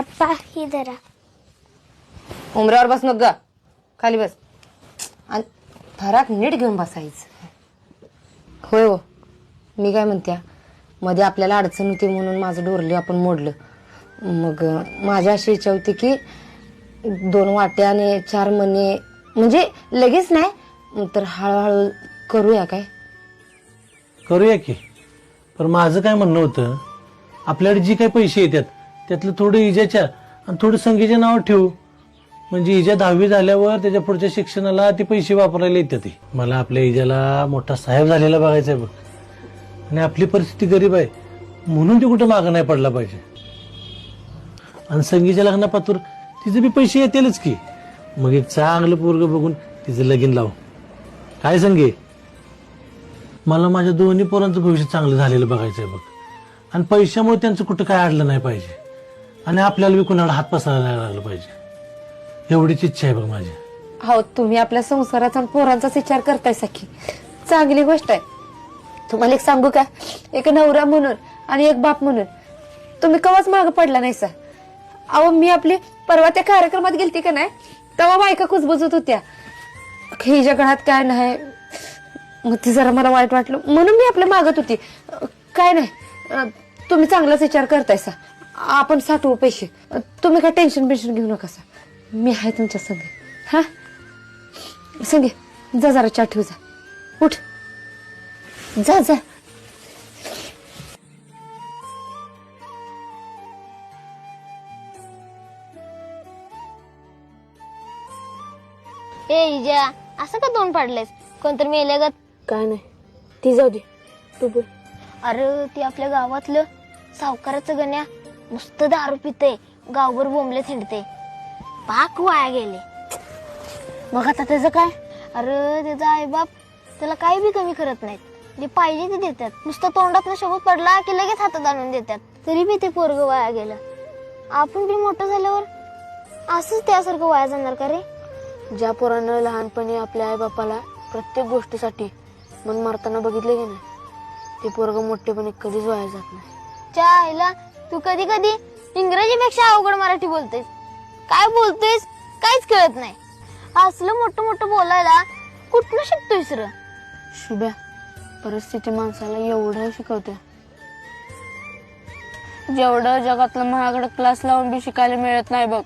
अप्पा ही धरा. उमऱ्यावर बस नको ग. खाली बस. आणि फराक नीट घेऊन बसायचं. होय हो. मी काय म्हणत्या मध्ये आपल्याला अडचण होती म्हणून माझं डोरले आपण मोडलं. मग माझ्या अशी इच्छा होती की दोन वाट्या आणि चार मणे म्हणजे लगेच नाही तर हळूहळू करूया काय? करूया की. पण माझं काय म्हणणं होतं आपल्याकडे जी काही पैसे येतात त्यातलं थोडं इजाच्या आणि थोडं संगीच्या नाव ठेवू. म्हणजे इजा दहावी झाल्यावर त्याच्या पुढच्या शिक्षणाला ते पैसे वापरायला येतात ते. मला आपल्या इजाला मोठा साहेब झालेला बघायचा आहे बघ. आणि आपली परिस्थिती गरीब आहे. म्हणून ते कुठं मागं नाही पडला पाहिजे. आणि संगीच्या लग्नापातूर तिचे बी पैसे येतीलच की. मग एक चांगलं पोरग बघून तिचं लगीन लावू. काय संगे मला माझ्या दोन्ही पोरांचं भविष्य चांगलं झालेलं बघायचंय बघ. आणि पैशामुळे त्यांचं कुठं काय अडलं नाही पाहिजे. आणि आपल्याला बी कुणाला हात पसरायला नाही पाहिजे. एवढीच इच्छा आहे बघ माझी. हो तुम्ही आपल्या संसाराचा आणि पोरांचाच विचार करताय सखी. चांगली गोष्ट आहे. तुम्हाला एक सांगू का? एक नवरा म्हणून आणि एक बाप म्हणून. तुम्ही कवाच माग पडला नाही सर. अहो मी आपली परवा त्या कार्यक्रमात गेलती का नाही? तेव्हा बायका कुजबुजत होत्या. ही जगण्यात काय नाही? मग ते जरा मला वाईट वाटलं. म्हणून मी आपल्या मागत होती. काय नाही. तुम्ही चांगलाच विचार करताय सा आपण साठवू पैसे. तुम्ही काय टेन्शन बिन्शन घेऊ नका सा मी आहे तुमच्या संगे. हा? संगे जा जरा चहा ठेव जा. उठ. जा जा. ए इजा असं का तोंड पाडलेस कोणतरी मेल्यागत काय नाही. ती जाऊ दे. तू बोल. अरे ती आपल्या गावातलं सावकाराचं गण्या नुसतं दारू पिते गावभर बोंबले थिंडते. पाक वाया गेले. मग आता त्याचं काय? अरे त्याचा आईबाप त्याला काही बी कमी करत नाहीत. जे पाहिजे ते देतात. नुसतं तोंडात शब्द पडला की लगेच हातात आणून देतात. तरी बी ते पोरग वाया गेलं. आपण बी मोठं झाल्यावर असंच त्यासारखं वाया जाणार का रे? ज्या पोरानं लहानपणी आपल्या आई बापाला प्रत्येक गोष्टीसाठी मन मारताना बघितले की नाही ते पोरग मोठेपणी कधीच वाया जात नाही. च्या आईला तू कधी कधी इंग्रजीपेक्षा अवघड मराठी बोलतेस. काय बोलतेस काहीच कळत नाही. असलं मोठं मोठं बोलायला कुठनं शिकतोयस र? शुभ्या परिस्थिती माणसाला एवढं शिकवते. जेवढं जगातलं महागडं क्लास लावून बी शिकायला मिळत नाही बघ.